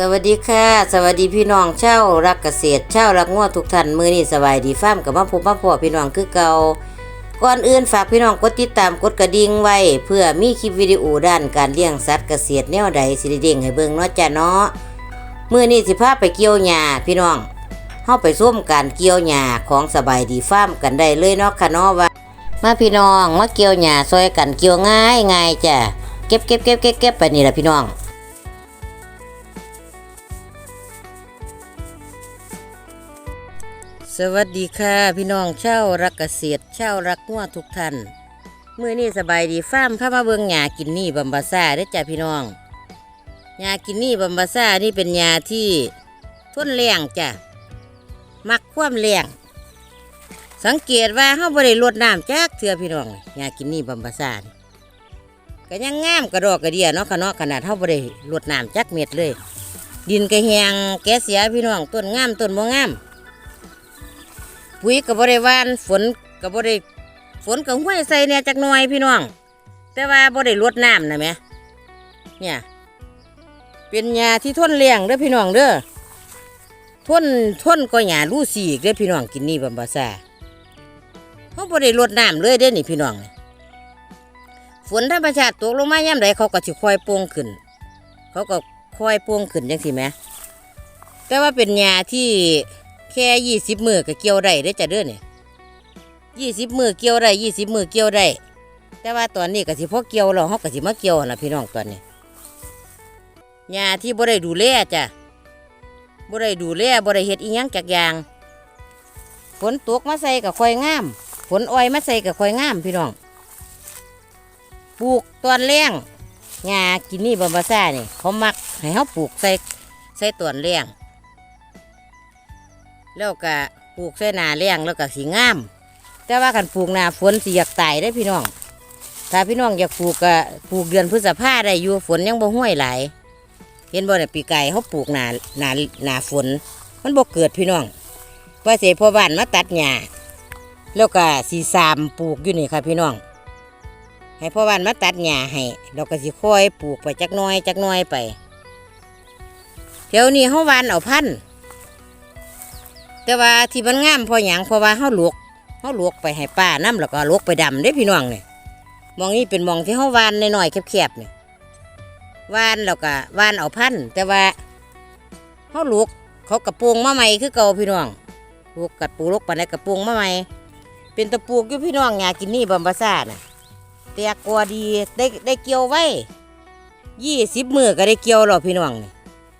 สวัสดีค่ะ สวัสดีพี่น้องเช่ารักเกษตรเช่ารักงัวทุกท่านมือนี่สบายดีฟ้ามกับมาพบมาพ่อพี่น้องคือเก่าก่อนอื่นฝากพี่น้องกดติดตามกดกระดิ่งไว้ เพื่อมีคลิปวิดีโอด้านการเลี้ยงสัตว์เกษตรแนวใดสิเด้งให้เบิ่งเนาะจ้ะเนาะมือนี่สิพาไปเกี่ยวหญ้าพี่น้องเฮาไปส้มการเกี่ยวหญ้าของสบายดีฟ้ามกันได้เลยเนาะค่ะเนาะว่ามาพี่น้องมาเกี่ยวหญ้าซอยกันเกี่ยวง่ายง่ายจ้ะเก็บเก็บเก็บเก็บเก็บไปนี่แหละพี่น้อง สวัสดีค่ะ พี่น้องเช่ารักเกษตรเช่ารักงัวทุกท่านมื้อนี้สบายดีฟ้าร์มพามาเบิ่งหญ้ากินนี่บัมบาซ่าเด้จ้ะพี่น้องหญ้ากินนี่บัมบาซ่านี่เป็นหญ้าที่ทนแรงจ้ะมักความแรงสังเกตว่าเฮาบ่ได้รดน้ำจักเทื่อพี่น้องหญ้ากินนี่บัมบาซ่านี่ก็ยังงามกระดอกกระเดียเนาะค่ะเนาะขนาดเฮาบ่ได้รดน้ำจักเม็ดเลย ดินก็แหงแกเสียพี่น้องต้นงามต้นบ่งาม ปุ๋ยกับบริวานฝนกับบริฝนกับห้วยใส่เนี่ยจักหน่อยพี่น้อง แต่ว่าบริรดน้ำนะแม่เนี่ย เป็นหญ้าที่ทนเลี้ยงเด้อพี่น้องเด้อทนทนก็หญ้าลู่สีกเด้อพี่น้องกินนี่บัมบาซาเขาบริรดน้ำเลยเด้อนี่พี่น้องฝนธรรมชาติตกลงมาย่ำใดเขาก็สิค่อยโป่งขึ้น เขาก็คอยโป่งขึ้นจังสิแหมแต่ว่าเป็นหญ้าที่ ค่ยี่สิบมือก็เกี่ยวได้ได้จะเด้อเนี่ยยี่สิบมือเกี่ยวได้ยี่สิบมือเกี่ยวได้แต่ว่าตอนนี้ก็สิพอเกี่ยวเราเขาก็สิมาเกี่ยวนะพี่น้องตอนนี้หญ้าที่บ่ได้ดูแลจ้ะบ่ได้ดูแลบ่ได้เฮ็ดอีหยังจักอย่างฝนตกมาใส่กับคอยงามฝนอ้อยมาใส่กับคอยงามพี่น้องปลูกตอนแรงหญ้ากินนี่บำบาซ่านี่เขามักให้เขาปลูกใส่ใส่ตอนแรง แล้วก็ปลูกใส่หนาเลี้ยงแล้วก็สีงาม แต่ว่ากันปลูกหนาฝนสิอยากตายได้พี่น้อง ถ้าพี่น้องอยากปลูกก็ปลูกเดือนพฤษภาได้อยู่ฝนยังบ่ห้วยไหลเห็นบ่เนี่ยปีไก่เขาปลูกหนาหนาหนาฝน มันบ่เกิดพี่น้องว่าเสียพ่อบ้านมาตัดหญ้าแล้วก็สีสามปลูกอยู่นี่ค่ะพี่น้อง ให้พ่อบ้านมาตัดหญ้าให้เราก็สิค่อยปลูกไปจักน้อยจักน้อยไปเดี๋ยวนี้เขาวานเอาพันธุ์ แต่ว่าที่มันงามพอหยังเพราะว่าเฮาลวกเฮาลวกไปให้ป้าน้ำแล้วก็ลวกไปดำได้พี่น้องเนี่ยมองนี่เป็นมองที่เฮาวานน้อยๆแคบๆเนี่ยวานแล้วก็วานเอาพันแต่ว่าเฮาลวกเขากระปุงมาใหม่คือเก่าพี่น้องลวกกระปูลวกปานใดกระปุงมาใหม่เป็นตะปูกอยู่พี่น้องอยากกินนี่บำบาซ่าน่ะแต่กลัวดีได้ได้เกี่ยวไว้ยี่สิบมือก็ได้เกี่ยวหรอพี่น้องนี่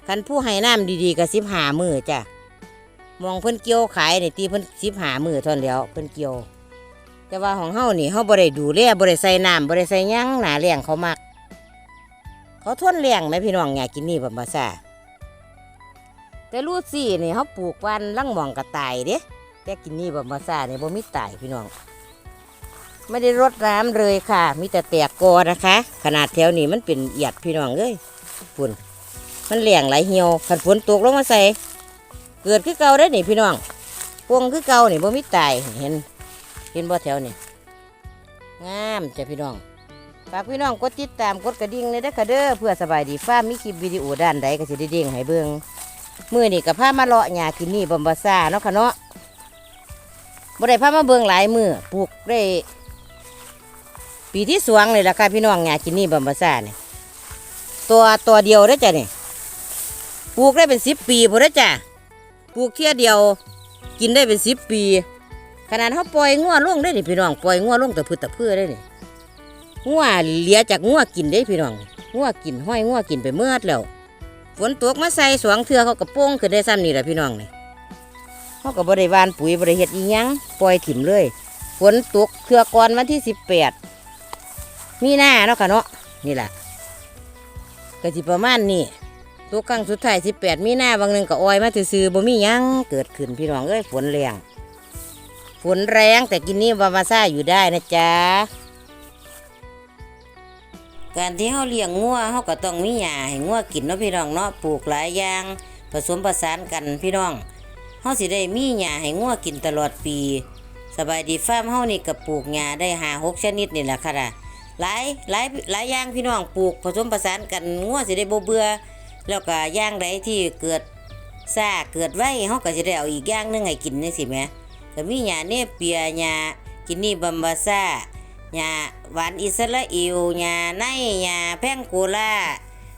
คันผู้ให้น้ำดีๆก็สิบหามือจ้ะ มองเพิ่นเกี่ยวขายนี่ตีเพิ่นสิบหามือทานนแหล้วเพิ่นเกี่ยว แต่ว่าของเฮานี่เฮาบ่ได้ดูแลบ่ได้ใส่น้ำบ่ได้ใส่หยังหนาเลี้ยงเขามัก เขาทนเลี้ยงไหมพี่น้องอยากกินนี่บัมบาซาแต่รูดซี่นี่เฮาปลูกวันลังหมองกระตายเด้แต่กินนี่บัมบาซานี่บ่มีตายพี่น้อง ไม่ได้รดน้ำเลยค่ะ มีแต่แตกกอนะคะ ขนาดแถวนี้มันเป็นเอียดพี่น้องเอ้ยฝุ่นมันเลี้ยงไหลายเหี่ยวขันฝนตกลงมาใส่ เกิดคือเก่าได้นี่พี่น้องพวงคือเก่านี่บ่มีตายเห็น เห็นบ่แถวนี่งามจ้ะพี่น้องฝากพี่น้องกดติดตามกดกระดิ่งเลยเด้อค่ะเด้อเพื่อสบายดีฟ้ามีคลิปวิดีโอด้านใดก็สิได้เด้งให้เบิ่งมื้อนี้ก็พามาเลาะหญ้ากินนี่บอมบาซ่าเนาะค่ะเนาะบ่ได้พามาเบิ่งหลายมื้อปลูกได้ ปีที่สวงเลยล่ะค่ะพี่น้องหญ้ากินนี่บอมบาซ่านี่ตัวตัวเดียวเด้อจ้ะนี่ปลูกได้เป็นสิบปีพอได้อจ้ะ ลูกเที่ยเดียว กินได้เป็นสิบปี ขนาดเขาปล่อยงัวล่วงได้นี่พี่น้องปล่อยงัวล่วงแต่พืชแต่เพื่อได้นี่งัวเหลียจากงัวกินได้พี่น้องงัวกินห้อยงัวกินไปเมื่อดแล้วฝนตกมาใส่สวงเทือเขากระโป้งขึ้นได้ซ้ำนี่แหละพี่น้องนี่เขาก็บริวานปุ๋ยบริเฮ็ดอีหยังปล่อยถิ่มเลยฝนตกเทือก่อนวันที่สิบแปดมีหน้าเนาะค่ะเนาะนี่แหละก็สิประมาณนี้ ตัวครั้งสุดท้ายสิบแปดมีหน้าบางหนึ่งก็ออยมาซื่อบ่มียังเกิดขึ้นพี่น้องเอ้ยฝนแรงฝนแรงแต่กินนี่บามาซ่าอยู่ได้นะจ๊ะการที่เฮาเลี้ยงงัวเฮาก็ต้องมีหญ้าให้งัวกินเนาะพี่น้องเนาะปลูกหลายอย่างผสมผสานกันพี่น้องเฮาสิได้มีหญ้าให้งัวกินตลอดปี สบายดีฟาร์มเฮานี่ก็ปลูกหญ้าได้หาหกชนิดนี่แหละค่ะนะหลายหลายหลายอย่างพี่น้องปลูกผสมผสานกันงัวสิได้บ่เบื่อ แล้วก็ย่างใดที่เกิดซ่าเกิดไว้เฮาก็สิได้เอาอีกอย่างนึงให้กินจังซี่แหมก็มีหญ้าเนเปียหญ้ากินนี่บัมบาซ่าหญ้าหวานอิสราเอลหญ้าในหญ้าแพงโกลา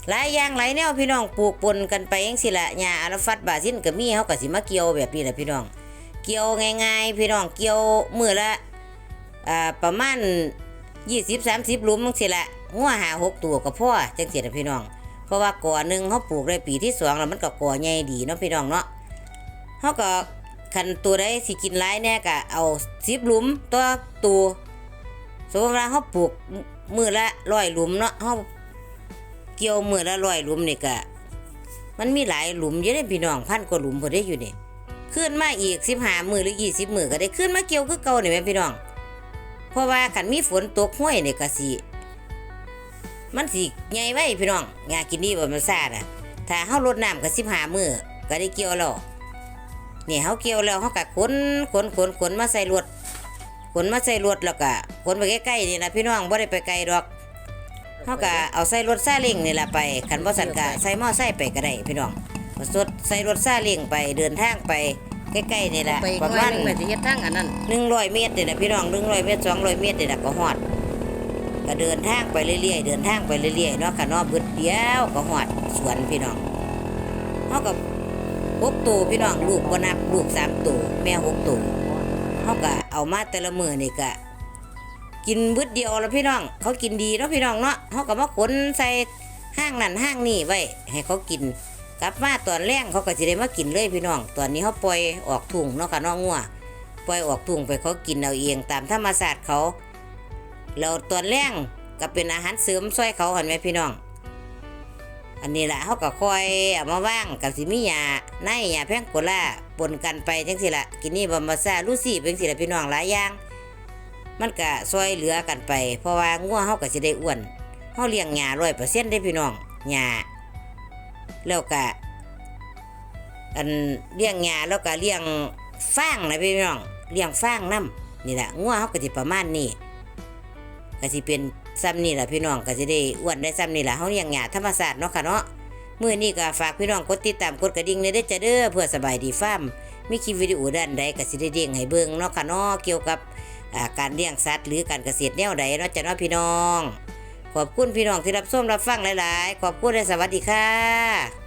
หลายอย่างหลายแนวพี่น้องปลูกปนกันไปจังซี่ละหญ้าอาราฟัดบาซินก็มีเฮาก็สิมาเกี่ยวแบบนี้แหละพี่น้อง เกี่ยวง่ายๆ พี่น้องเกี่ยวมื้อละอ่าประมาณ20 30หลุมจังซี่ละงัวหาหกตัวก็พอจังซี่ล่ะพี่น้อง เพราะว่าก่อหนึ่งเขาปลูกได้ปีที่สองแล้วมันก็ก่อใหญ่ดีเนาะพี่น้องเนาะเขาก็คันตัวได้สิกินหลายแน่ก็เอาสิบหลุมตัวตัวสมมติว่าเขาปลูกมือละร้อยหลุมเนาะเขาเกี่ยวมือละร้อยหลุมนี่ก็มันมีหลายหลุมเยอะเลยพี่น้องพันกว่าหลุมพอได้อยู่เนี่ยขึ้นมาอีกสิบห้ามือหรือยี่สิบมือก็ได้ขึ้นมาเกี่ยวคือเก่านี่แม่พี่น้อง เพราะว่าคันมีฝนตกห้วยเนี่ยก็สิ มันสิใหญ่ไว้พี่น้องงากินนี่บ่มันซ่าน่ะถ้าเฮารดน้ำก็15มื้อก็ได้เกี่ยวแล้วนี่เฮาเกี่ยวแล้วเฮาก็ขนขนขนขนมาใส่รถขนมาใส่รถแล้วก็ขนไปใกล้ๆนี่นะพี่น้องบ่ได้ไปไกลดอกเฮาก็เอาใส่รถซาเล้งนี่ล่ะไปคันบ่สั่นก็ใส่มอไซค์ไปก็ได้พี่น้องก็สดใส่รถซาเล้งไปเดินทางไปใกล้ๆนี่ล่ะไปอีกประหน่อมายณหนึงไปสิเฮ็ดทางอันนั้น100เมตรนี่ล่ะพี่น้อง100เมตร200เมตรนี่ล่ะก็ฮอด ก็เดินทางไปเรื่อยๆ เดินทางไปเรื่อยๆเนาะค่ะเนาะบึดเดียวก็หอดสวนพี่น้องเฮากับหกตัวพี่น้องลูกบ่นับลูกสามตัวแม่หกตัวเฮาก็เอามาแต่ละมือนี่ก็กินบึดเดียวแล้วพี่น้อง เขากินดีเนาะพี่น้องเนาะเฮาก็มาขนใส่ห้างนั่นห้างนี่ไว้ให้เขากินกลับมาตอนแรงเขาก็สิได้มากินเลยพี่น้อง ตอนนี้เขาปล่อยออกทุ่งเนาะค่ะน้องงัวปล่อยออกทุ่งไปเขากินเอาเองตามธรรมชาสติเขา แล้วตอนแรงก็เป็นอาหารเสริมช่วยเขาเห็นไหมพี่น้อง อันนี้แหละเขาก็คอยเอามาว่างกับสิมียาในยาแพงโกล่าปนกันไปจังสิละกินนี่บามาซาลูซี่เป็นสิละพี่น้องหลายอย่างมันก็ซอยเหลือกันไป เพราะว่างัวเขาก็สิได้อ้วนเขาเลี้ยงหยาร้อยเปอร์เซ็นต์ได้พี่น้องหยาแล้วก็อันเลี้ยงหยาแล้วก็เลี้ยงฟางนะพี่น้องเลี้ยงฟางน้ำนี่แหละงัวเขาก็สิประมาณนี้ ก็สิเป็นซ้ำนี่แหละพี่น้องก็จะได้อ้วนได้ซ้ำนี่แหละเฮาเลี้ยงหญ้าธรรมศาสตร์เนาะค่ะเนาะมื้อนี้ก็ฝากพี่น้องกดติดตามกดกระดิ่งในเด้จ้าเด้อเพื่อสบายดีฟาร์มมีคลิปวิดีโอด้านใดก็สิได้เด้งให้เบิ่งเนาะค่ะเนาะเกี่ยวกับการเลี้ยงสัตว์หรือการเกษตรแนวใดเนาะจ้าเนาะพี่น้อง ขอบคุณพี่น้องที่รับชมรับฟังหลาย ๆ ขอบคุณและสวัสดีค่ะ